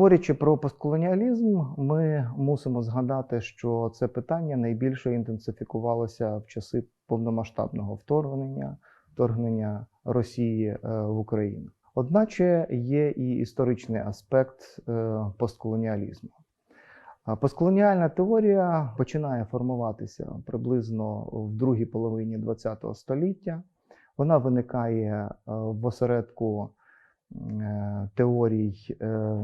Говорячи про постколоніалізм, ми мусимо згадати, що це питання найбільше інтенсифікувалося в часи повномасштабного вторгнення, вторгнення Росії е, в Україну. Одначе є і історичний аспект е, постколоніалізму. Постколоніальна теорія починає формуватися приблизно в другій половині ХХ століття. Вона виникає е, в осередку е, теорій е,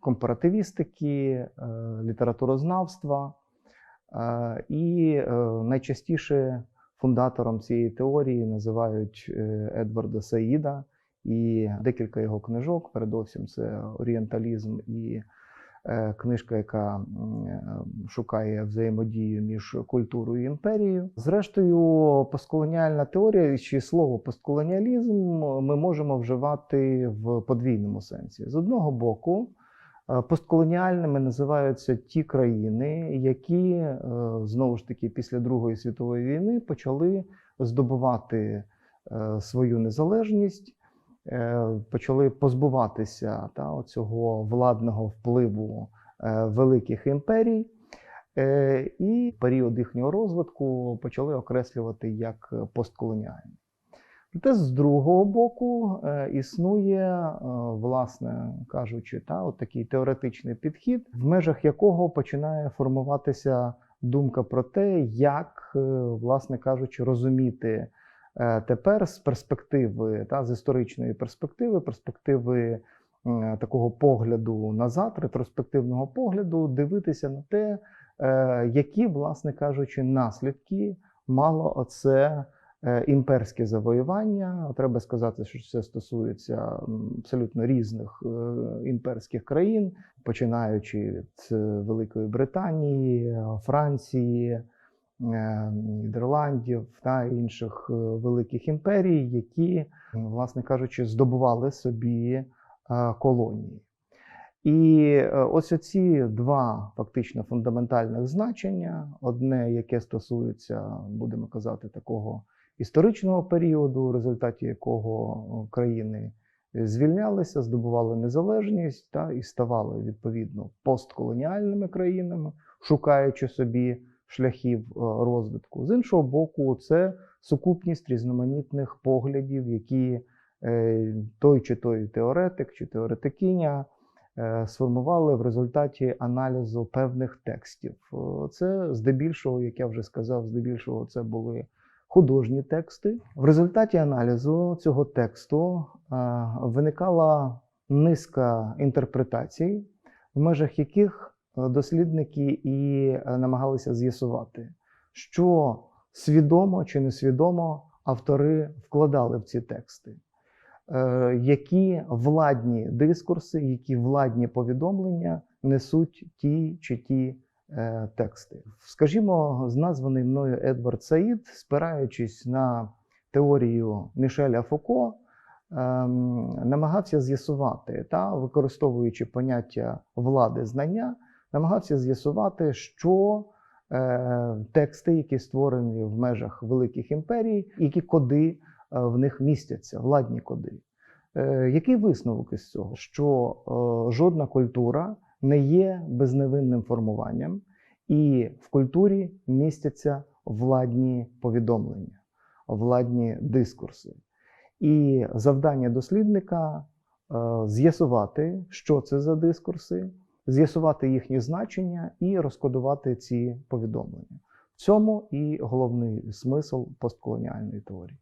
компаративістики, літературознавства. І найчастіше фундатором цієї теорії називають Едварда Саїда і декілька його книжок. Передовсім це орієнталізм і книжка, яка е, шукає взаємодію між культурою і імперією. Зрештою, постколоніальна теорія чи слово постколоніалізм ми можемо вживати в подвійному сенсі. З одного боку, е, постколоніальними називаються ті країни, які е, знову ж таки після Другої світової війни почали здобувати е, свою незалежність е, почали позбуватися та, цього владного впливу е, великих імперій, е, і період їхнього розвитку почали окреслювати як постколоніальний. Проте, з другого боку, е, існує, е, власне кажучи, та, от такий теоретичний підхід, в межах якого починає формуватися думка про те, як, е, власне кажучи, розуміти Е, Тепер з перспективи, та, з історичної перспективи, перспективи такого погляду назад, ретроспективного погляду, дивитися на те, е, які, власне кажучи, наслідки мало оце е, імперське завоювання. Треба сказати, що це стосується абсолютно різних е, імперських країн, починаючи від е, Великої Британії, е, Франції е, Нідерландів та інших е, великих імперій, які, власне кажучи, здобували собі е, колонії. І е, ось оці два фактично фундаментальних значення: одне, яке стосується, будемо казати, такого історичного періоду, в результаті якого країни звільнялися, здобували незалежність та і ставали відповідно постколоніальними країнами, шукаючи собі шляхів е, розвитку. З іншого боку, це сукупність різноманітних поглядів, які е, той чи той теоретик чи теоретикиня е, сформували в результаті аналізу певних текстів. Це здебільшого, як я вже сказав, здебільшого це були художні тексти. В результаті аналізу цього тексту виникала низка інтерпретацій, в межах яких дослідники і е, намагалися з'ясувати, що свідомо чи несвідомо автори вкладали в ці тексти, Е, які владні дискурси, які владні повідомлення несуть ті чи ті е, тексти. Скажімо, з названий мною Едвард Саїд, спираючись на теорію Мішеля Фуко, ем, намагався з'ясувати та використовуючи поняття влади знання, намагався з'ясувати, що е, тексти, які створені в межах великих імперій, які коди е, в них містяться, владні коди. Е, Який висновок із цього? Що е, жодна культура не є безневинним формуванням, і в культурі містяться владні повідомлення, владні дискурси. І завдання дослідника е, з'ясувати, що це за дискурси, з'ясувати їхнє значення і розкодувати ці повідомлення. В цьому і головний смисл постколоніальної теорії.